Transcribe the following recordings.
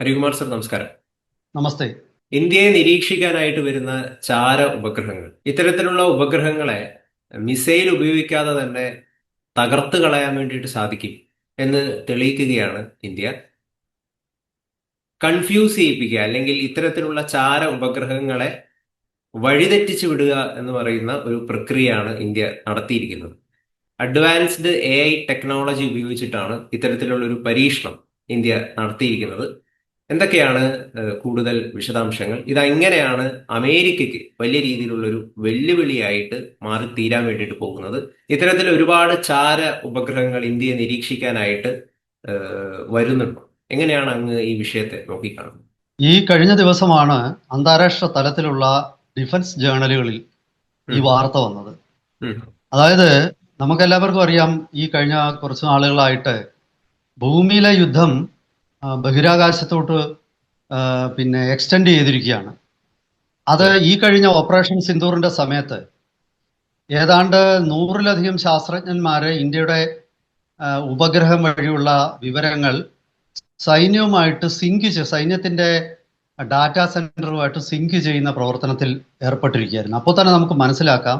Harikumar sir നമസ്കാരം. നമസ്തേ. ഇന്ത്യയെ നിരീക്ഷിക്കാനായിട്ട് വരുന്ന ചാര ഉപഗ്രഹങ്ങൾ. ഇത്തരത്തിലുള്ള ഉപഗ്രഹങ്ങളെ മിസൈൽ ഉപയോഗിക്കാതെ തന്നെ തകർത്ത് കളയാൻ വേണ്ടിയിട്ട് സാധിക്കും എന്ന് തെളിയിക്കുകയാണ് ഇന്ത്യ. കൺഫ്യൂസ് ചെയ്യിപ്പിക്കുക അല്ലെങ്കിൽ ഇത്തരത്തിലുള്ള ചാര ഉപഗ്രഹങ്ങളെ വഴിതെറ്റിച്ചു വിടുക എന്ന് പറയുന്ന ഒരു പ്രക്രിയയാണ് ഇന്ത്യ നടത്തിയിരിക്കുന്നത്. അഡ്വാൻസ്ഡ് എ ഐ ടെക്നോളജി ഉപയോഗിച്ചിട്ടാണ് ഇത്തരത്തിലുള്ള ഒരു പരീക്ഷണം ഇന്ത്യ നടത്തിയിരിക്കുന്നത്. എന്തൊക്കെയാണ് കൂടുതൽ വിശദാംശങ്ങൾ? ഇതെങ്ങനെയാണ് അമേരിക്കയ്ക്ക് വലിയ രീതിയിലുള്ള ഒരു വെല്ലുവിളിയായിട്ട് മാറി തീരാൻ വേണ്ടിയിട്ട് പോകുന്നത്. ഇത്തരത്തിൽ ഒരുപാട് ചാര ഉപഗ്രഹങ്ങൾ ഇന്ത്യയെ നിരീക്ഷിക്കാനായിട്ട് വരുന്നുണ്ടോ. എങ്ങനെയാണ് അങ്ങ് ഈ വിഷയത്തെ നോക്കിക്കാണുന്നത്? ഈ കഴിഞ്ഞ ദിവസമാണ് അന്താരാഷ്ട്ര തലത്തിലുള്ള ഡിഫൻസ് ജേണലുകളിൽ ഈ വാർത്ത വന്നത്. അതായത് നമുക്കെല്ലാവർക്കും അറിയാം ഈ കഴിഞ്ഞ കുറച്ച് നാളുകളായിട്ട് ഭൂമിയിലെ യുദ്ധം ബഹിരാകാശത്തോട്ട് പിന്നെ എക്സ്റ്റെൻഡ് ചെയ്തിരിക്കുകയാണ്. അത് ഈ കഴിഞ്ഞ ഓപ്പറേഷൻ സിന്ദൂറിന്റെ സമയത്ത് ഏതാണ്ട് നൂറിലധികം ശാസ്ത്രജ്ഞന്മാരെ ഇന്ത്യയുടെ ഉപഗ്രഹം വഴിയുള്ള വിവരങ്ങൾ സൈന്യവുമായിട്ട് സിങ്ക് സൈന്യത്തിന്റെ ഡാറ്റാ സെന്ററുമായിട്ട് സിങ്ക് ചെയ്യുന്ന പ്രവർത്തനത്തിൽ ഏർപ്പെട്ടിരിക്കുകയായിരുന്നു. അപ്പോൾ തന്നെ നമുക്ക് മനസ്സിലാക്കാം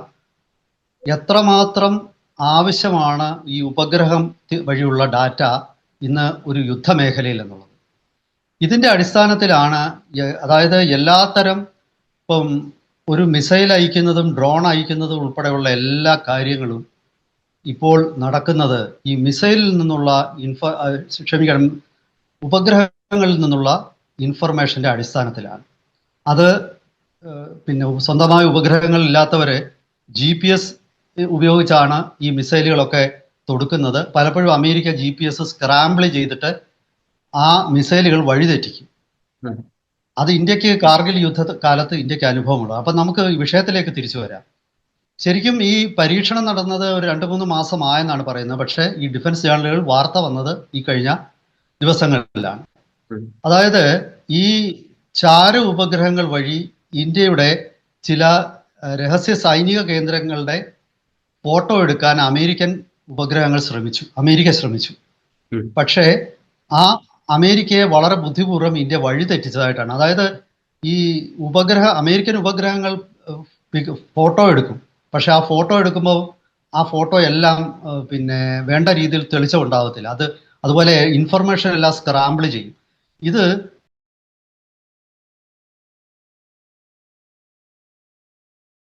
എത്രമാത്രം ആവശ്യമാണ് ഈ ഉപഗ്രഹം വഴിയുള്ള ഡാറ്റ ഇന്ന് ഒരു യുദ്ധമേഖലയിൽ എന്നുള്ളത്. ഇതിന്റെ അടിസ്ഥാനത്തിലാണ് അതായത് എല്ലാത്തരം ഇപ്പം ഒരു മിസൈൽ അയക്കുന്നതും ഡ്രോൺ അയക്കുന്നതും ഉൾപ്പെടെയുള്ള എല്ലാ കാര്യങ്ങളും ഇപ്പോൾ നടക്കുന്നത് ഈ മിസൈലിൽ നിന്നുള്ള ഇൻഫ ക്ഷമിക്കണം ഉപഗ്രഹങ്ങളിൽ നിന്നുള്ള ഇൻഫർമേഷന്റെ അടിസ്ഥാനത്തിലാണ്. അത് പിന്നെ സ്വന്തമായ ഉപഗ്രഹങ്ങൾ ഇല്ലാത്തവര് ജി പി എസ് ഉപയോഗിച്ചാണ് ഈ മിസൈലുകളൊക്കെ തൊടുക്കുന്നത് പലപ്പോഴും America G P S scramble ചെയ്തിട്ട് ആ മിസൈലുകൾ വഴിതെറ്റിക്കും. അത് ഇന്ത്യയ്ക്ക് കാർഗിൽ യുദ്ധ കാലത്ത് ഇന്ത്യയ്ക്ക് അനുഭവമുണ്ട്. അപ്പം നമുക്ക് ഈ വിഷയത്തിലേക്ക് തിരിച്ചു വരാം. ശരിക്കും ഈ പരീക്ഷണം നടന്നത് ഒരു രണ്ട് മൂന്ന് മാസം ആയെന്നാണ് പറയുന്നത്. പക്ഷേ ഈ ഡിഫൻസ് ചാനലുകൾ വാർത്ത വന്നത് ഈ കഴിഞ്ഞ ദിവസങ്ങളിലാണ്. അതായത് ഈ ചാര ഉപഗ്രഹങ്ങൾ വഴി ഇന്ത്യയുടെ ചില രഹസ്യ സൈനിക കേന്ദ്രങ്ങളുടെ ഫോട്ടോ എടുക്കാൻ അമേരിക്കൻ ഉപഗ്രഹങ്ങൾ ശ്രമിച്ചു അമേരിക്ക ശ്രമിച്ചു. പക്ഷേ ആ അമേരിക്കയെ വളരെ ബുദ്ധിപൂർവം ഇന്ത്യ വഴി തെറ്റിച്ചതായിട്ടാണ്. അതായത് ഈ ഉപഗ്രഹ അമേരിക്കൻ ഉപഗ്രഹങ്ങൾ ഫോട്ടോ എടുക്കും. പക്ഷെ ആ ഫോട്ടോ എടുക്കുമ്പോൾ ആ ഫോട്ടോ എല്ലാം പിന്നെ വേണ്ട രീതിയിൽ തെളിച്ചം ഉണ്ടാവത്തില്ല അത് അതുപോലെ ഇൻഫർമേഷൻ എല്ലാം സ്ക്രാമ്പിൾ ചെയ്യും. ഇത്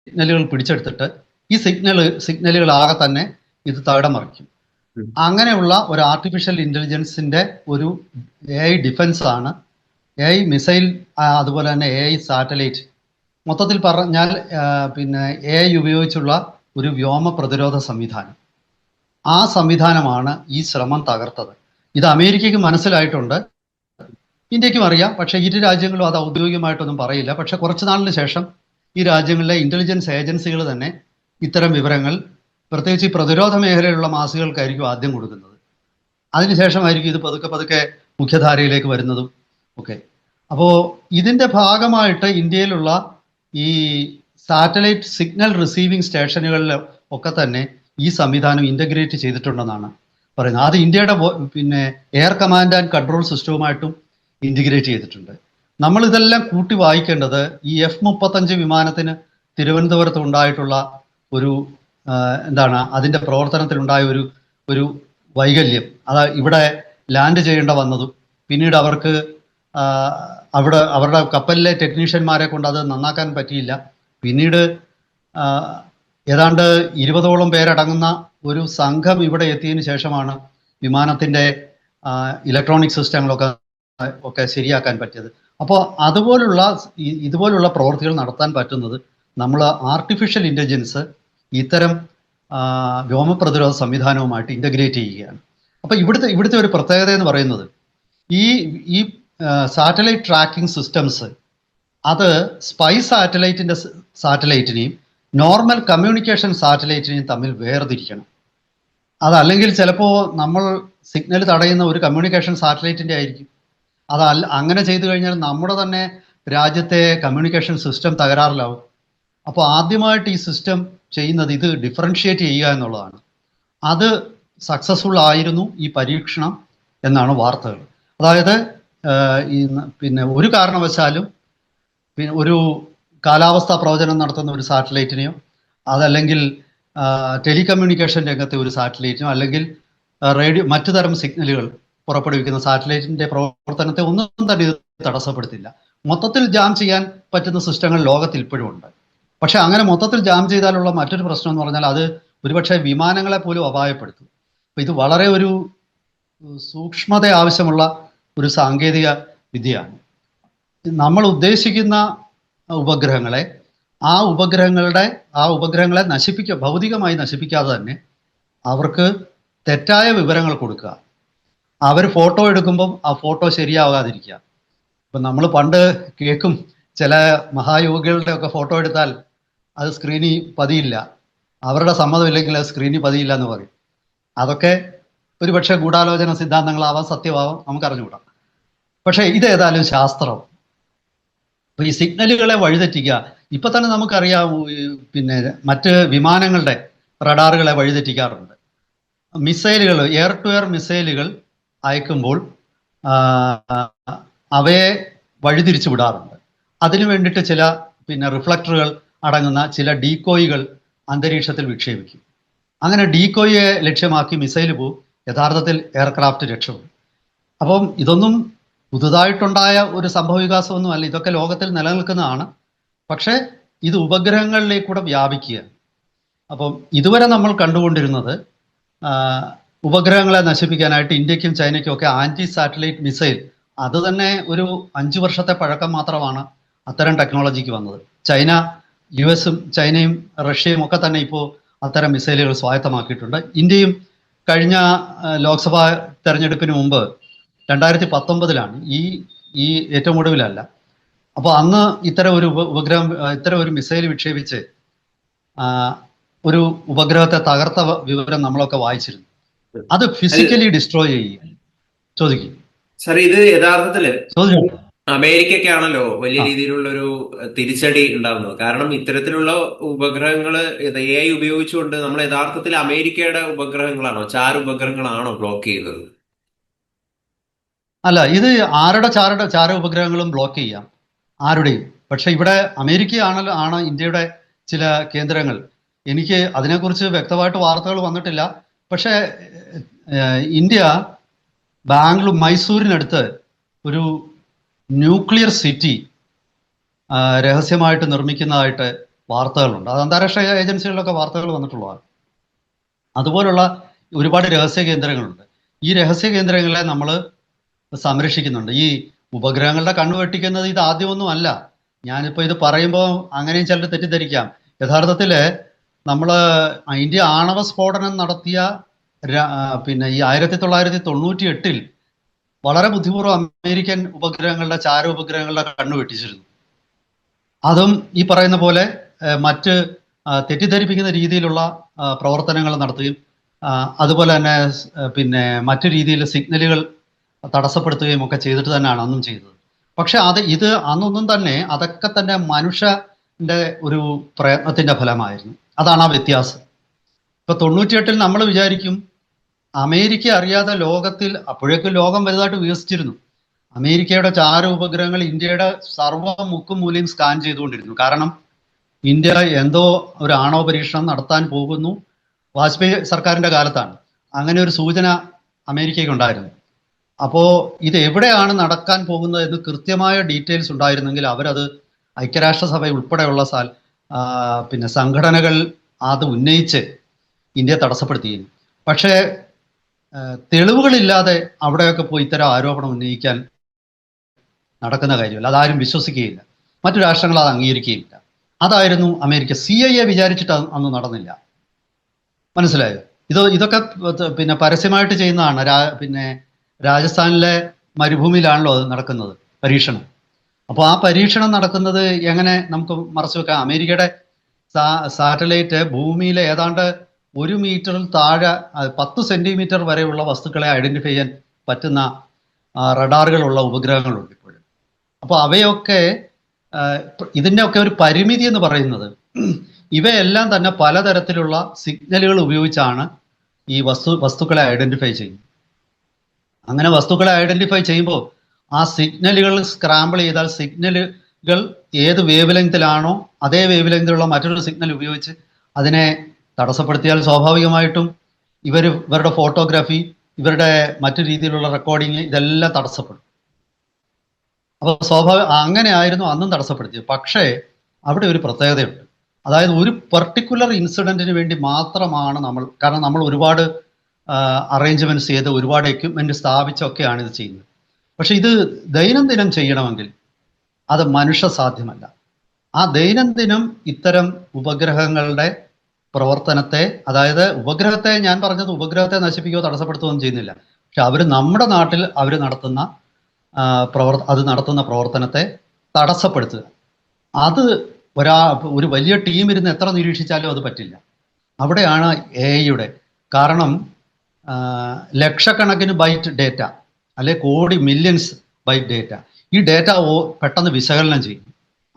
സിഗ്നലുകൾ പിടിച്ചെടുത്തിട്ട് ഈ സിഗ്നൽ സിഗ്നലുകൾ ആകെ തന്നെ ഇത് തകിടം മറിക്കും. ഉം. അങ്ങനെയുള്ള ഒരു ആർട്ടിഫിഷ്യൽ ഇന്റലിജൻസിന്റെ ഒരു എ ഐ ഡിഫൻസ് ആണ്. എ ഐ മിസൈൽ അതുപോലെ തന്നെ എ ഐ സാറ്റലൈറ്റ് മൊത്തത്തിൽ പറഞ്ഞാൽ പിന്നെ എ ഐ ഉപയോഗിച്ചുള്ള ഒരു വ്യോമ പ്രതിരോധ സംവിധാനം. ആ സംവിധാനമാണ് ഈ ശ്രമം തകർത്തത്. ഇത് അമേരിക്കയ്ക്ക് മനസ്സിലായിട്ടുണ്ട്. ഇന്ത്യക്കും അറിയാം. പക്ഷേ ഇരു രാജ്യങ്ങളും അത് ഔദ്യോഗികമായിട്ടൊന്നും പറയില്ല. പക്ഷെ കുറച്ചു നാളിന് ശേഷം ഈ രാജ്യങ്ങളിലെ ഇന്റലിജൻസ് ഏജൻസികൾ തന്നെ ഇത്തരം വിവരങ്ങൾ പ്രത്യേകിച്ച് ഈ പ്രതിരോധ മേഖലയിലുള്ള മാസികകൾക്കായിരിക്കും ആദ്യം കൊടുക്കുന്നത്. അതിനുശേഷമായിരിക്കും ഇത് പതുക്കെ പതുക്കെ മുഖ്യധാരയിലേക്ക് വരുന്നതും ഒക്കെ. അപ്പോൾ ഇതിന്റെ ഭാഗമായിട്ട് ഇന്ത്യയിലുള്ള ഈ സാറ്റലൈറ്റ് സിഗ്നൽ റിസീവിംഗ് സ്റ്റേഷനുകളിൽ ഒക്കെ തന്നെ ഈ സംവിധാനം ഇന്റഗ്രേറ്റ് ചെയ്തിട്ടുണ്ടെന്നാണ് പറയുന്നത്. അത് ഇന്ത്യയുടെ പിന്നെ എയർ കമാൻഡ് ആൻഡ് കൺട്രോൾ സിസ്റ്റവുമായിട്ടും ഇന്റഗ്രേറ്റ് ചെയ്തിട്ടുണ്ട്. നമ്മൾ ഇതെല്ലാം കൂട്ടി വായിക്കേണ്ടത് ഈ എഫ് മുപ്പത്തഞ്ച് വിമാനത്തിന് തിരുവനന്തപുരത്ത് ഉണ്ടായിട്ടുള്ള ഒരു എന്താണ് അതിന്റെ പ്രവർത്തനത്തിൽ ഉണ്ടായ ഒരു ഒരു വൈകല്യം. അതാ ഇവിടെ ലാൻഡ് ചെയ്യേണ്ട വന്നതും പിന്നീട് അവർക്ക് അവിടെ അവരുടെ കപ്പലിലെ ടെക്നീഷ്യന്മാരെ കൊണ്ട് അത് നന്നാക്കാൻ പറ്റിയില്ല. പിന്നീട് ഏതാണ്ട് ഇരുപതോളം പേരടങ്ങുന്ന ഒരു സംഘം ഇവിടെ എത്തിയതിന് ശേഷമാണ് വിമാനത്തിന്റെ ഇലക്ട്രോണിക് സിസ്റ്റങ്ങളൊക്കെ ഒക്കെ ശരിയാക്കാൻ പറ്റിയത്. അപ്പോൾ അതുപോലുള്ള ഇതുപോലുള്ള പ്രവൃത്തികൾ നടത്താൻ പറ്റുന്നത് നമ്മൾ ആർട്ടിഫിഷ്യൽ ഇന്റലിജൻസ് ഇത്തരം ആ, വ്യോമ പ്രതിരോധ സംവിധാനവുമായിട്ട് ഇന്റഗ്രേറ്റ് ചെയ്യുകയാണ്. അപ്പോൾ ഇവിടുത്തെ ഇവിടുത്തെ ഒരു പ്രത്യേകത എന്ന് പറയുന്നത് ഈ ഈ സാറ്റലൈറ്റ് ട്രാക്കിംഗ് സിസ്റ്റംസ് അത് സ്പൈ സാറ്റലൈറ്റിന്റെ സാറ്റലൈറ്റിനെയും നോർമൽ കമ്മ്യൂണിക്കേഷൻ സാറ്റലൈറ്റിനെയും തമ്മിൽ വേർതിരിക്കണം. അതല്ലെങ്കിൽ ചിലപ്പോൾ നമ്മൾ സിഗ്നൽ തടയുന്ന ഒരു കമ്മ്യൂണിക്കേഷൻ സാറ്റലൈറ്റിന്റെ ആയിരിക്കും. അതല്ല അങ്ങനെ ചെയ്തു കഴിഞ്ഞാൽ നമ്മുടെ തന്നെ രാജ്യത്തെ കമ്മ്യൂണിക്കേഷൻ സിസ്റ്റം തകരാറിലാവും. അപ്പോൾ ആദ്യമായിട്ട് ഈ സിസ്റ്റം ചെയ്യുന്നത് ഇത് ഡിഫറൻഷിയേറ്റ് ചെയ്യുക എന്നുള്ളതാണ്. അത് സക്സസ്ഫുൾ ആയിരുന്നു ഈ പരീക്ഷണം എന്നാണ് വാർത്തകൾ. അതായത് ഈ പിന്നെ ഒരു കാരണവശാലും പിന്നെ ഒരു കാലാവസ്ഥാ പ്രവചനം നടത്തുന്ന ഒരു സാറ്റലൈറ്റിനെയോ അതല്ലെങ്കിൽ ടെലികമ്മ്യൂണിക്കേഷൻ രംഗത്തെ ഒരു സാറ്റലൈറ്റിനോ അല്ലെങ്കിൽ റേഡിയോ മറ്റു തരം സിഗ്നലുകൾ പുറപ്പെടുവിക്കുന്ന സാറ്റലൈറ്റിന്റെ പ്രവർത്തനത്തെ ഒന്നും തന്നെ ഇത് തടസ്സപ്പെടുത്തില്ല. മൊത്തത്തിൽ ജാം ചെയ്യാൻ പറ്റുന്ന സിസ്റ്റങ്ങൾ ലോകത്തിൽ ഇപ്പോഴും ഉണ്ട്. പക്ഷെ അങ്ങനെ മൊത്തത്തിൽ ജാം ചെയ്താലുള്ള മറ്റൊരു പ്രശ്നം എന്ന് പറഞ്ഞാൽ അത് ഒരുപക്ഷെ വിമാനങ്ങളെ പോലും അപായപ്പെടുത്തും. അപ്പൊ ഇത് വളരെ ഒരു സൂക്ഷ്മത ആവശ്യമുള്ള ഒരു സാങ്കേതിക വിദ്യയാണ്. നമ്മൾ ഉദ്ദേശിക്കുന്ന ഉപഗ്രഹങ്ങളെ ആ ഉപഗ്രഹങ്ങളുടെ ആ ഉപഗ്രഹങ്ങളെ നശിപ്പിക്കുക ഭൗതികമായി നശിപ്പിക്കാതെ തന്നെ അവർക്ക് തെറ്റായ വിവരങ്ങൾ കൊടുക്കുക. അവർ ഫോട്ടോ എടുക്കുമ്പം ആ ഫോട്ടോ ശരിയാവാതിരിക്കുക. ഇപ്പം നമ്മൾ പണ്ട് കേൾക്കും ചില മഹായോഗികളുടെ ഒക്കെ ഫോട്ടോ എടുത്താൽ അത് സ്ക്രീനിൽ പതിയില്ല. അവരുടെ സമ്മതമില്ലെങ്കിൽ അത് സ്ക്രീനിൽ പതിയില്ല എന്ന് പറയും. അതൊക്കെ ഒരുപക്ഷെ ഗൂഢാലോചന സിദ്ധാന്തങ്ങളാവാം സത്യമാവാം നമുക്കറിഞ്ഞുകൂടാം. പക്ഷേ ഇതേതായാലും ശാസ്ത്രം. അപ്പോൾ ഈ സിഗ്നലുകളെ വഴിതെറ്റിക്കുക ഇപ്പൊ തന്നെ നമുക്കറിയാം പിന്നെ മറ്റ് വിമാനങ്ങളുടെ റഡാറുകളെ വഴിതെറ്റിക്കാറുണ്ട്. മിസൈലുകൾ എയർ ടു എയർ മിസൈലുകൾ അയക്കുമ്പോൾ അവയെ വഴിതിരിച്ചു വിടാറുണ്ട് അതിനു വേണ്ടിയിട്ട് ചില പിന്നെ റിഫ്ലക്ടറുകൾ അടങ്ങുന്ന ചില ഡീക്കോയികൾ അന്തരീക്ഷത്തിൽ വിക്ഷേപിക്കും. അങ്ങനെ ഡീക്കോയെ ലക്ഷ്യമാക്കി മിസൈൽ പോവും യഥാർത്ഥത്തിൽ എയർക്രാഫ്റ്റ് രക്ഷപ്പെടും അപ്പം ഇതൊന്നും പുതുതായിട്ടുണ്ടായ ഒരു സംഭവവികാസമൊന്നും അല്ല. ഇതൊക്കെ ലോകത്തിൽ നിലനിൽക്കുന്നതാണ്. പക്ഷേ ഇത് ഉപഗ്രഹങ്ങളിലേക്കൂടെ വ്യാപിക്കുക അപ്പം ഇതുവരെ നമ്മൾ കണ്ടുകൊണ്ടിരുന്നത് ഉപഗ്രഹങ്ങളെ നശിപ്പിക്കാനായിട്ട് ഇന്ത്യക്കും ചൈനയ്ക്കും ഒക്കെ ആന്റി സാറ്റലൈറ്റ് മിസൈൽ അത് തന്നെ ഒരു അഞ്ചു വർഷത്തെ പഴക്കം മാത്രമാണ് അത്തരം ടെക്നോളജിക്ക് വന്നത്. ചൈന യു എസും ചൈനയും റഷ്യയും ഒക്കെ തന്നെ ഇപ്പോൾ അത്തരം മിസൈലുകൾ സ്വായത്തമാക്കിയിട്ടുണ്ട്. ഇന്ത്യയും കഴിഞ്ഞ ലോക്സഭാ തെരഞ്ഞെടുപ്പിന് മുമ്പ് രണ്ടായിരത്തി പത്തൊമ്പതിലാണ് ഈ ഈ ഏറ്റവും ഒടുവിലല്ല. അപ്പോൾ അന്ന് ഇത്തരം ഒരു ഉപഗ്രഹം ഇത്തരം ഒരു മിസൈൽ വിക്ഷേപിച്ച് ഒരു ഉപഗ്രഹത്തെ തകർത്ത വിവരം നമ്മളൊക്കെ വായിച്ചിരുന്നു. അത് ഫിസിക്കലി ഡിസ്ട്രോയ് ചെയ്യുക ചോദിക്കും. സാർ ഇത് യഥാർത്ഥത്തിൽ ചോദിക്കും അമേരിക്കയ്ക്കാണല്ലോ വലിയ രീതിയിലുള്ള ഒരു തിരിച്ചടി ഉണ്ടാകുന്നത് കാരണം ഇത്തരത്തിലുള്ള ഉപഗ്രഹങ്ങൾ എ ഐ ഉപയോഗിച്ചുകൊണ്ട് നമ്മൾ യഥാർത്ഥത്തിൽ അമേരിക്കയുടെ ഉപഗ്രഹങ്ങളാണോ ചാർ ഉപഗ്രഹങ്ങളാണോ ബ്ലോക്ക് ചെയ്യുന്നത്? അല്ല ഇത് ആരുടെ ചാരുടെ ചാര ഉപഗ്രഹങ്ങളും ബ്ലോക്ക് ചെയ്യാം. ആരുടെയും. പക്ഷെ ഇവിടെ അമേരിക്കയാണല്ലോ ആണ് ഇന്ത്യയുടെ ചില കേന്ദ്രങ്ങൾ. എനിക്ക് അതിനെക്കുറിച്ച് വ്യക്തമായിട്ട് വാർത്തകൾ വന്നിട്ടില്ല. പക്ഷേ ഇന്ത്യ ബാംഗ്ലൂർ മൈസൂരിനടുത്ത് ഒരു ന്യൂക്ലിയർ സിറ്റി രഹസ്യമായിട്ട് നിർമ്മിക്കുന്നതായിട്ട് വാർത്തകളുണ്ട്. അത് അന്താരാഷ്ട്ര ഏജൻസികളിലൊക്കെ വാർത്തകൾ വന്നിട്ടുള്ളതാണ്. അതുപോലുള്ള ഒരുപാട് രഹസ്യ കേന്ദ്രങ്ങളുണ്ട്. ഈ രഹസ്യ കേന്ദ്രങ്ങളെ നമ്മൾ സംരക്ഷിക്കുന്നുണ്ട്. ഈ ഉപഗ്രഹങ്ങളുടെ കണ്ണു വെട്ടിക്കുന്നത് ഇത് ആദ്യമൊന്നും അല്ല ഞാനിപ്പോൾ ഇത് പറയുമ്പോൾ അങ്ങനെയും ചിലർ തെറ്റിദ്ധരിക്കാം. യഥാർത്ഥത്തിൽ നമ്മൾ ഇന്ത്യ ആണവ സ്ഫോടനം നടത്തിയ പിന്നെ ഈ ആയിരത്തി തൊള്ളായിരത്തി തൊണ്ണൂറ്റി എട്ടിൽ വളരെ ബുദ്ധിപൂർവം അമേരിക്കൻ ഉപഗ്രഹങ്ങളുടെ ചാര ഉപഗ്രഹങ്ങളുടെ കണ്ണു വെട്ടിച്ചിരുന്നു. അതും ഈ പറയുന്ന പോലെ മറ്റ് തെറ്റിദ്ധരിപ്പിക്കുന്ന രീതിയിലുള്ള പ്രവർത്തനങ്ങൾ നടത്തുകയും അതുപോലെ തന്നെ പിന്നെ മറ്റു രീതിയിൽ സിഗ്നലുകൾ തടസ്സപ്പെടുത്തുകയും ഒക്കെ ചെയ്തിട്ട് തന്നെയാണ് അന്നും ചെയ്തത്. പക്ഷെ അത് ഇത് അന്നൊന്നും തന്നെ അതൊക്കെ തന്നെ മനുഷ്യന്റെ ഒരു പ്രയത്നത്തിന്റെ ഫലമായിരുന്നു. അതാണ് ആ വ്യത്യാസം. ഇപ്പൊ തൊണ്ണൂറ്റിയെട്ടിൽ നമ്മൾ വിചാരിക്കും അമേരിക്ക അറിയാതെ ലോകത്തിൽ അപ്പോഴേക്കും ലോകം വലുതായിട്ട് വികസിച്ചിരുന്നു. അമേരിക്കയുടെ ചാര ഉപഗ്രഹങ്ങൾ ഇന്ത്യയുടെ സർവ മുക്കും മൂലയും സ്കാൻ ചെയ്തുകൊണ്ടിരുന്നു. കാരണം ഇന്ത്യ എന്തോ ഒരു ആണവ പരീക്ഷണം നടത്താൻ പോകുന്നു വാജ്പേയി സർക്കാരിന്റെ കാലത്താണ്. അങ്ങനെ ഒരു സൂചന അമേരിക്കയ്ക്ക് ഉണ്ടായിരുന്നു. അപ്പോൾ ഇത് എവിടെയാണ് നടക്കാൻ പോകുന്നത് എന്ന് കൃത്യമായ ഡീറ്റെയിൽസ് ഉണ്ടായിരുന്നെങ്കിൽ അവരത് ഐക്യരാഷ്ട്രസഭ ഉൾപ്പെടെയുള്ള സാൽ പിന്നെ സംഘടനകൾ അത് ഉന്നയിച്ച് ഇന്ത്യയെ തടസ്സപ്പെടുത്തിയിരുന്നു. പക്ഷേ തെളിവുകളില്ലാതെ അവിടെയൊക്കെ പോയി ഇത്തരം ആരോപണം ഉന്നയിക്കാൻ നടക്കുന്ന കാര്യമല്ല. അതാരും വിശ്വസിക്കുകയില്ല. മറ്റു രാഷ്ട്രങ്ങൾ അത് അംഗീകരിക്കുകയില്ല. അതായിരുന്നു അമേരിക്ക സി ഐ എ വിചാരിച്ചിട്ട് അന്ന് നടന്നില്ല. മനസ്സിലായോ? ഇത് ഇതൊക്കെ പിന്നെ പരസ്യമായിട്ട് ചെയ്യുന്നതാണ്. രാ- പിന്നെ രാജസ്ഥാനിലെ മരുഭൂമിയിലാണല്ലോ അത് നടക്കുന്നത് പരീക്ഷണം. അപ്പോൾ ആ പരീക്ഷണം നടക്കുന്നത് എങ്ങനെ നമുക്ക് മറച്ചു വെക്കാം? അമേരിക്കയുടെ സാറ്റലൈറ്റ് ഭൂമിയിലെ ഏതാണ്ട് ഒരു മീറ്ററിൽ താഴെ പത്ത് സെന്റിമീറ്റർ വരെയുള്ള വസ്തുക്കളെ ഐഡന്റിഫൈ ചെയ്യാൻ പറ്റുന്ന റഡാറുകളുള്ള ഉപഗ്രഹങ്ങളുണ്ട് ഇപ്പോഴും. അപ്പോൾ അവയൊക്കെ ഇതിന്റെയൊക്കെ ഒരു പരിമിതി എന്ന് പറയുന്നത് ഇവയെല്ലാം തന്നെ പലതരത്തിലുള്ള സിഗ്നലുകൾ ഉപയോഗിച്ചാണ് ഈ വസ്തു വസ്തുക്കളെ ഐഡന്റിഫൈ ചെയ്യുന്നത്. അങ്ങനെ വസ്തുക്കളെ ഐഡന്റിഫൈ ചെയ്യുമ്പോൾ ആ സിഗ്നലുകൾ സ്ക്രാമ്പിൾ ചെയ്താൽ സിഗ്നലുകൾ ഏത് വേവ് ലെങ്തിലാണോ അതേ വേവ് ലെങ്തിലുള്ള മറ്റൊരു സിഗ്നൽ ഉപയോഗിച്ച് അതിനെ തടസ്സപ്പെടുത്തിയാൽ സ്വാഭാവികമായിട്ടും ഇവർ ഇവരുടെ ഫോട്ടോഗ്രാഫി ഇവരുടെ മറ്റു രീതിയിലുള്ള റെക്കോർഡിങ് ഇതെല്ലാം തടസ്സപ്പെടും. അപ്പോൾ സ്വാഭാവിക അങ്ങനെ ആയിരുന്നു അന്നും തടസ്സപ്പെടുത്തിയത്. പക്ഷേ അവിടെ ഒരു പ്രത്യേകതയുണ്ട്. അതായത് ഒരു പെർട്ടിക്കുലർ ഇൻസിഡന്റിന് വേണ്ടി മാത്രമാണ് നമ്മൾ കാരണം നമ്മൾ ഒരുപാട് അറേഞ്ച്മെന്റ്സ് ചെയ്ത് ഒരുപാട് എക്യുപ്മെന്റ് സ്ഥാപിച്ചൊക്കെയാണ് ഇത് ചെയ്യുന്നത്. പക്ഷെ ഇത് ദൈനംദിനം ചെയ്യണമെങ്കിൽ അത് മനുഷ്യ സാധ്യമല്ല ആ ദൈനംദിനം ഇത്തരം ഉപഗ്രഹങ്ങളുടെ പ്രവർത്തനത്തെ അതായത് ഉപഗ്രഹത്തെ ഞാൻ പറഞ്ഞത് ഉപഗ്രഹത്തെ നശിപ്പിക്കുകയോ തടസ്സപ്പെടുത്തുകയോ ചെയ്യുന്നില്ല. പക്ഷെ അവർ നമ്മുടെ നാട്ടിൽ അവർ നടത്തുന്ന പ്രവർ അത് നടത്തുന്ന പ്രവർത്തനത്തെ തടസ്സപ്പെടുത്തുക. അത് ഒരാ ഒരു വലിയ ടീം ഇരുന്ന് എത്ര നിരീക്ഷിച്ചാലും അത് പറ്റില്ല. അവിടെയാണ് എ ഐയുടെ കാരണം ലക്ഷക്കണക്കിന് ബൈറ്റ് ഡേറ്റ അല്ലെ കോടി മില്യൺസ് ബൈറ്റ് ഡേറ്റ ഈ ഡേറ്റ പെട്ടെന്ന് വിശകലനം ചെയ്യും.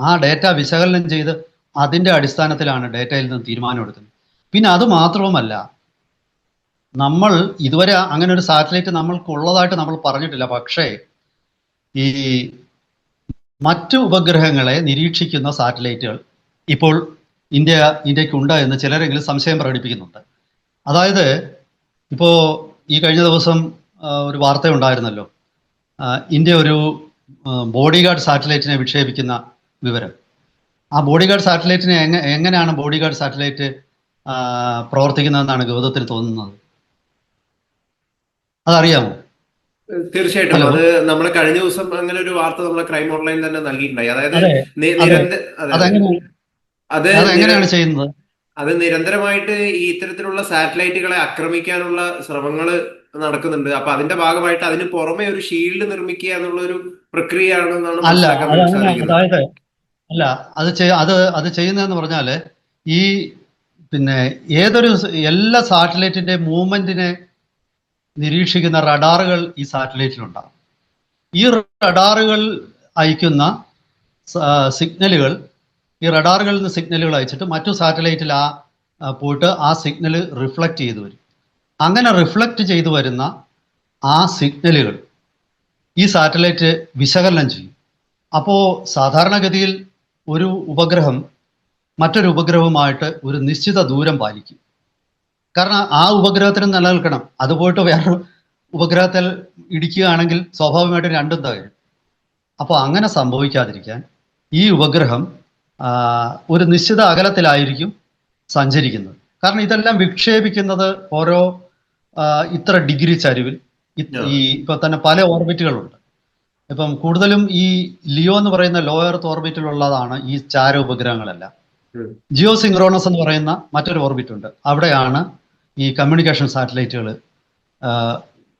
ആ ഡേറ്റ വിശകലനം ചെയ്ത് അതിന്റെ അടിസ്ഥാനത്തിലാണ് ഡേറ്റയിൽ നിന്ന് തീരുമാനമെടുക്കുന്നത് പിന്നെ അത് മാത്രവുമല്ല നമ്മൾ ഇതുവരെ അങ്ങനെ ഒരു സാറ്റലൈറ്റ് നമ്മൾക്ക് ഉള്ളതായിട്ട് നമ്മൾ പറഞ്ഞിട്ടില്ല. പക്ഷേ ഈ മറ്റു ഉപഗ്രഹങ്ങളെ നിരീക്ഷിക്കുന്ന സാറ്റലൈറ്റുകൾ ഇപ്പോൾ ഇന്ത്യ ഇന്ത്യക്കുണ്ട് എന്ന് ചിലരെങ്കിലും സംശയം പ്രകടിപ്പിക്കുന്നുണ്ട്. അതായത് ഇപ്പോൾ ഈ കഴിഞ്ഞ ദിവസം ഒരു വാർത്ത ഉണ്ടായിരുന്നല്ലോ ഇന്ത്യ ഒരു ബോഡി ഗാർഡ് സാറ്റലൈറ്റിനെ വിക്ഷേപിക്കുന്ന വിവരം. ആ ബോഡി ഗാർഡ് സാറ്റലൈറ്റിനെ എങ്ങ എങ്ങനെയാണ് ബോഡി ഗാർഡ് സാറ്റലൈറ്റ് പ്രവർത്തിക്കുന്നതെന്നാണ് ഗൗതത്തിൽ തോന്നുന്നത്? അതറിയാമോ? തീർച്ചയായിട്ടും. അത് നമ്മൾ കഴിഞ്ഞ ദിവസം അങ്ങനെ ഒരു വാർത്ത നമ്മൾ ക്രൈം ഓൺലൈൻ തന്നെ നൽകിയിട്ടുണ്ടായി. അതായത് അതെ. അതെങ്ങനെയാണ് ചെയ്യുന്നത്? അത് നിരന്തരമായിട്ട് ഈ ഇത്തരത്തിലുള്ള സാറ്റലൈറ്റുകളെ ആക്രമിക്കാനുള്ള ശ്രമങ്ങൾ നടക്കുന്നുണ്ട്. അപ്പൊ അതിന്റെ ഭാഗമായിട്ട് അതിന് പുറമെ ഒരു ഷീൽഡ് നിർമ്മിക്കുക എന്നുള്ള ഒരു പ്രക്രിയയാണെന്നാണ് മനസ്സിലാക്കാൻ സാധിക്കുന്നത്. അല്ല അത് അത് അത് ചെയ്യുന്നതെന്ന് പറഞ്ഞാൽ ഈ പിന്നെ ഏതൊരു എല്ലാ സാറ്റലൈറ്റിന്റെ മൂവ്മെന്റിനെ നിരീക്ഷിക്കുന്ന റഡാറുകൾ ഈ സാറ്റലൈറ്റിലുണ്ടാകും. ഈ റഡാറുകൾ അയക്കുന്ന സിഗ്നലുകൾ ഈ റഡാറുകളിൽ നിന്ന് സിഗ്നലുകൾ അയച്ചിട്ട് മറ്റു സാറ്റലൈറ്റിൽ ആ ആ, പോയിട്ട് ആ സിഗ്നൽ റിഫ്ലക്റ്റ് ചെയ്തു വരും. അങ്ങനെ റിഫ്ലക്റ്റ് ചെയ്തു വരുന്ന ആ സിഗ്നലുകൾ ഈ സാറ്റലൈറ്റ് വിശകലനം ചെയ്യും. അപ്പോൾ സാധാരണഗതിയിൽ ഒരു ഉപഗ്രഹം മറ്റൊരു ഉപഗ്രഹവുമായിട്ട് ഒരു നിശ്ചിത ദൂരം പാലിക്കും. കാരണം ആ ഉപഗ്രഹത്തിന് നിലനിൽക്കണം. അത് പോയിട്ട് വേറൊരു ഉപഗ്രഹത്തിൽ ഇടിക്കുകയാണെങ്കിൽ സ്വാഭാവികമായിട്ടും രണ്ടും തകരും അപ്പോൾ അങ്ങനെ സംഭവിക്കാതിരിക്കാൻ ഈ ഉപഗ്രഹം ഒരു നിശ്ചിത അകലത്തിലായിരിക്കും സഞ്ചരിക്കുന്നത്. കാരണം ഇതെല്ലാം വിക്ഷേപിക്കുന്നത് ഓരോ ഇത്ര ഡിഗ്രി ചരിവിൽ. ഈ ഇപ്പൊ തന്നെ പല ഓർബിറ്റുകളുണ്ട്. ഇപ്പം കൂടുതലും ഈ ലിയോ എന്ന് പറയുന്ന ലോ എർത്ത് ഓർബിറ്റിലുള്ളതാണ് ഈ ചാര ഉപഗ്രഹങ്ങളെല്ലാം. ജിയോ സിംഗ്രോണസ് സിങ്ക്രോണസ് എന്ന് പറയുന്ന മറ്റൊരു ഓർബിറ്റ് ഉണ്ട്. അവിടെയാണ് ഈ കമ്മ്യൂണിക്കേഷൻ സാറ്റലൈറ്റുകൾ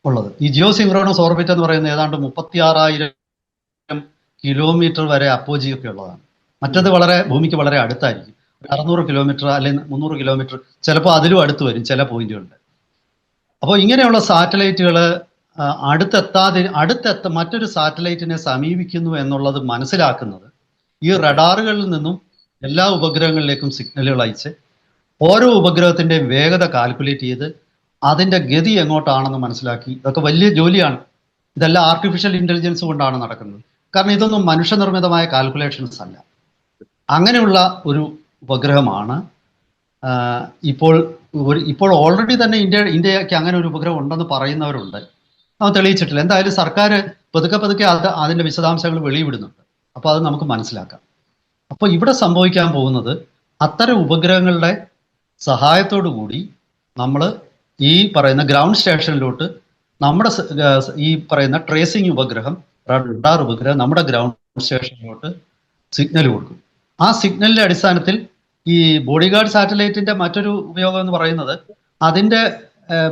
ഉള്ളത്. ഈ ജിയോ സിങ്ക്രോണസ് ഓർബിറ്റ് എന്ന് പറയുന്നത് ഏതാണ്ട് മുപ്പത്തി ആറായിരം കിലോമീറ്റർ വരെ അപ്പോജിയൊക്കെ ഉള്ളതാണ്. മറ്റത് വളരെ ഭൂമിക്ക് വളരെ അടുത്തായിരിക്കും. ഒരു അറുന്നൂറ് കിലോമീറ്റർ അല്ലെങ്കിൽ മുന്നൂറ് കിലോമീറ്റർ ചിലപ്പോൾ അതിലും അടുത്ത് വരും ചില പോയിന്റുകളുണ്ട് അപ്പോൾ ഇങ്ങനെയുള്ള സാറ്റലൈറ്റുകൾ അടുത്തെത്താതെ അടുത്തെത്ത മറ്റൊരു സാറ്റലൈറ്റിനെ സമീപിക്കുന്നു എന്നുള്ളത് മനസ്സിലാക്കുന്നത് ഈ റഡാറുകളിൽ നിന്നും എല്ലാ ഉപഗ്രഹങ്ങളിലേക്കും സിഗ്നലുകൾ അയച്ച് ഓരോ ഉപഗ്രഹത്തിന്റെയും വേഗത കാൽക്കുലേറ്റ് ചെയ്ത് അതിന്റെ ഗതി എങ്ങോട്ടാണെന്ന് മനസ്സിലാക്കി. ഇതൊക്കെ വലിയ ജോലിയാണ്. ഇതെല്ലാം ആർട്ടിഫിഷ്യൽ ഇന്റലിജൻസ് കൊണ്ടാണ് നടക്കുന്നത്. കാരണം ഇതൊന്നും മനുഷ്യനിർമ്മിതമായ കാൽക്കുലേഷൻസ് അല്ല. അങ്ങനെയുള്ള ഒരു ഉപഗ്രഹമാണ്. ഇപ്പോൾ ഇപ്പോൾ ഓൾറെഡി തന്നെ ഇന്ത്യ ഇന്ത്യയ്ക്ക് അങ്ങനെ ഒരു ഉപഗ്രഹം ഉണ്ടെന്ന് പറയുന്നവരുണ്ട്. അത് തെളിയിച്ചിട്ടില്ല. എന്തായാലും സർക്കാർ പതുക്കെ പതുക്കെ അത് അതിന്റെ വിശദാംശങ്ങൾ വെളിവിടുന്നുണ്ട് അപ്പോൾ അത് നമുക്ക് മനസ്സിലാക്കാം. അപ്പോൾ ഇവിടെ സംഭവിക്കാൻ പോകുന്നത് അത്തരം ഉപഗ്രഹങ്ങളുടെ സഹായത്തോടു കൂടി നമ്മൾ ഈ പറയുന്ന ഗ്രൗണ്ട് സ്റ്റേഷനിലോട്ട് നമ്മുടെ ഈ പറയുന്ന ട്രേസിംഗ് ഉപഗ്രഹം റഡാർ ഉപഗ്രഹം നമ്മുടെ ഗ്രൗണ്ട് സ്റ്റേഷനിലോട്ട് സിഗ്നൽ കൊടുക്കും. ആ സിഗ്നലിന്റെ അടിസ്ഥാനത്തിൽ ഈ ബോഡി ഗാർഡ് സാറ്റലൈറ്റിന്റെ മറ്റൊരു ഉപയോഗം എന്ന് പറയുന്നത് അതിന്റെ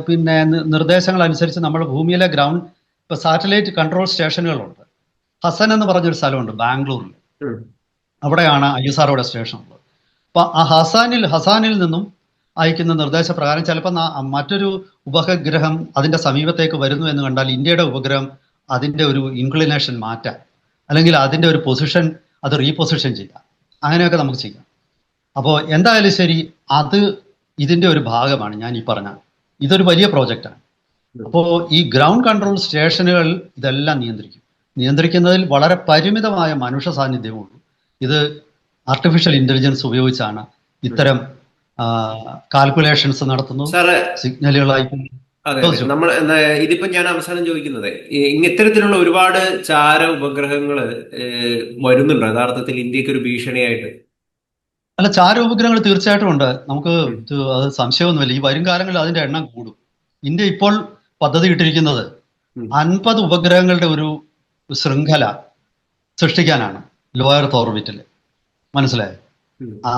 പിന്നെ നിർദ്ദേശങ്ങൾ അനുസരിച്ച് നമ്മൾ ഭൂമിയിലെ ഗ്രൗണ്ട് ഇപ്പൊ സാറ്റലൈറ്റ് കൺട്രോൾ സ്റ്റേഷനുകളുണ്ട് ഹസൻ എന്ന് പറഞ്ഞൊരു സ്ഥലമുണ്ട് ബാംഗ്ലൂരിൽ. അവിടെയാണ് ഐ എസ് ആർഒയുടെ സ്റ്റേഷൻ ഉള്ളത്. അപ്പൊ ആ ഹസാനിൽ ഹസാനിൽ നിന്നും അയക്കുന്ന നിർദ്ദേശപ്രകാരം ചിലപ്പോൾ മറ്റൊരു ഉപഗ്രഹം അതിന്റെ സമീപത്തേക്ക് വരുന്നു എന്ന് കണ്ടാൽ ഇന്ത്യയുടെ ഉപഗ്രഹം അതിന്റെ ഒരു ഇൻക്ലിനേഷൻ മാറ്റാം അല്ലെങ്കിൽ അതിന്റെ ഒരു പൊസിഷൻ അത് റീപൊസിഷൻ ചെയ്യാം അങ്ങനെയൊക്കെ നമുക്ക് ചെയ്യാം. അപ്പോൾ എന്തായാലും ശരി അത് ഇതിന്റെ ഒരു ഭാഗമാണ് ഞാൻ ഈ പറഞ്ഞ ഇതൊരു വലിയ പ്രോജക്റ്റാണ്. അപ്പോൾ ഈ ഗ്രൗണ്ട് കൺട്രോൾ സ്റ്റേഷനുകൾ ഇതെല്ലാം നിയന്ത്രിക്കും. നിയന്ത്രിക്കുന്നതിൽ വളരെ പരിമിതമായ മനുഷ്യ സാന്നിധ്യമുള്ളൂ ഇത് ആർട്ടിഫിഷ്യൽ ഇന്റലിജൻസ് ഉപയോഗിച്ചാണ് ഇത്തരം കാൽക്കുലേഷൻസ് നടത്തുന്നു. സാറ് സിഗ്നലുകളായി നമ്മൾ ഇതിപ്പോ ഞാൻ അവസാനം ചോദിക്കുന്നത് ഇത്തരത്തിലുള്ള ഒരുപാട് ചാര ഉപഗ്രഹങ്ങൾ വരുന്നുണ്ടോ. യഥാർത്ഥത്തിൽ ഇന്ത്യയ്ക്ക് ഒരു ഭീഷണിയായിട്ട്. അല്ല ചാര ഉപഗ്രഹങ്ങൾ തീർച്ചയായിട്ടും ഉണ്ട്. നമുക്ക് അത് സംശയമൊന്നുമില്ല. ഈ വരും കാലങ്ങളിൽ അതിന്റെ എണ്ണം കൂടും. ഇന്ത്യ ഇപ്പോൾ പദ്ധതി ഇട്ടിരിക്കുന്നത് അൻപത് ഉപഗ്രഹങ്ങളുടെ ഒരു ശൃംഖല സൃഷ്ടിക്കാനാണ്. ലോയർ എർത്ത് ഓർബിറ്റിൽ. മനസ്സിലായോ? ആ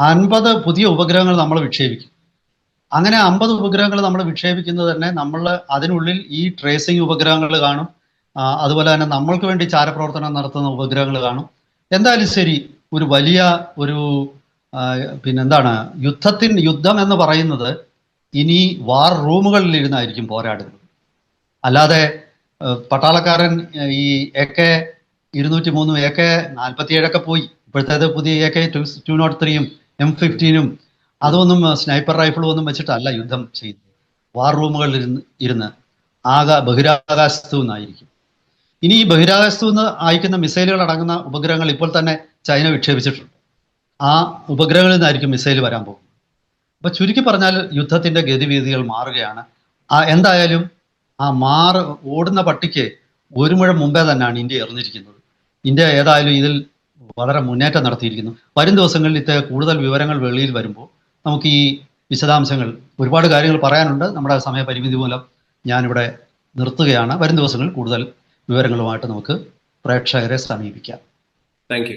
അൻപത് പുതിയ ഉപഗ്രഹങ്ങൾ നമ്മൾ വിക്ഷേപിക്കും. അങ്ങനെ അമ്പത് ഉപഗ്രഹങ്ങൾ നമ്മൾ വിക്ഷേപിക്കുന്നത് തന്നെ നമ്മൾ അതിനുള്ളിൽ ഈ ട്രേസിംഗ് ഉപഗ്രഹങ്ങൾ കാണും. അതുപോലെ തന്നെ നമ്മൾക്ക് വേണ്ടി ചാരപ്രവർത്തനം നടത്തുന്ന ഉപഗ്രഹങ്ങൾ കാണും. എന്തായാലും ശരി ഒരു വലിയ ഒരു പിന്നെന്താണ്? യുദ്ധത്തിൻ യുദ്ധം എന്ന് പറയുന്നത് ഇനി വാർ റൂമുകളിൽ ഇരുന്നായിരിക്കും പോരാടുന്നത്. അല്ലാതെ പട്ടാളക്കാരൻ ഈ എ കെ ഇരുന്നൂറ്റി മൂന്നും എ കെ നാൽപ്പത്തിയേഴൊക്കെ പോയി. ഇപ്പോഴത്തേത് പുതിയ A K two two nought ത്രീയും എം ഫിഫ്റ്റീനും അതൊന്നും സ്നൈപ്പർ റൈഫിളും ഒന്നും വെച്ചിട്ടല്ല യുദ്ധം ചെയ്യുന്നത്. വാർ റൂമുകളിൽ ഇരുന്ന് ഇരുന്ന് ആകാ ബഹിരാകാശത്തു നിന്നായിരിക്കും ഇനി ഈ ബഹിരാകാശത്തു നിന്ന് അയക്കുന്ന മിസൈലുകൾ അടങ്ങുന്ന ഉപഗ്രഹങ്ങൾ ഇപ്പോൾ തന്നെ ചൈന വിക്ഷേപിച്ചിട്ടുണ്ട്. ആ ഉപഗ്രഹങ്ങളിൽ നിന്നായിരിക്കും മിസൈൽ വരാൻ പോകും അപ്പൊ ചുരുക്കി പറഞ്ഞാൽ യുദ്ധത്തിന്റെ ഗതിവിധികൾ മാറുകയാണ്. ആ എന്തായാലും ആ മാറ് ഓടുന്ന പട്ടിക്ക് ഒരു മുഴം മുമ്പേ തന്നെയാണ് ഇന്ത്യ എറിഞ്ഞിരിക്കുന്നത്. ഇന്ത്യ ഏതായാലും ഇതിൽ വളരെ മുന്നേറ്റം നടത്തിയിരിക്കുന്നു. വരും ദിവസങ്ങളിൽ ഇത്തെ കൂടുതൽ വിവരങ്ങൾ വെളിയിൽ വരുമ്പോൾ നമുക്ക് ഈ വിശദാംശങ്ങൾ ഒരുപാട് കാര്യങ്ങൾ പറയാനുണ്ട്. നമ്മുടെ സമയപരിമിതി മൂലം ഞാനിവിടെ നിർത്തുകയാണ്. വരും ദിവസങ്ങളിൽ കൂടുതൽ വിവരങ്ങളുമായിട്ട് നമുക്ക് പ്രേക്ഷകരെ സമീപിക്കാം. താങ്ക്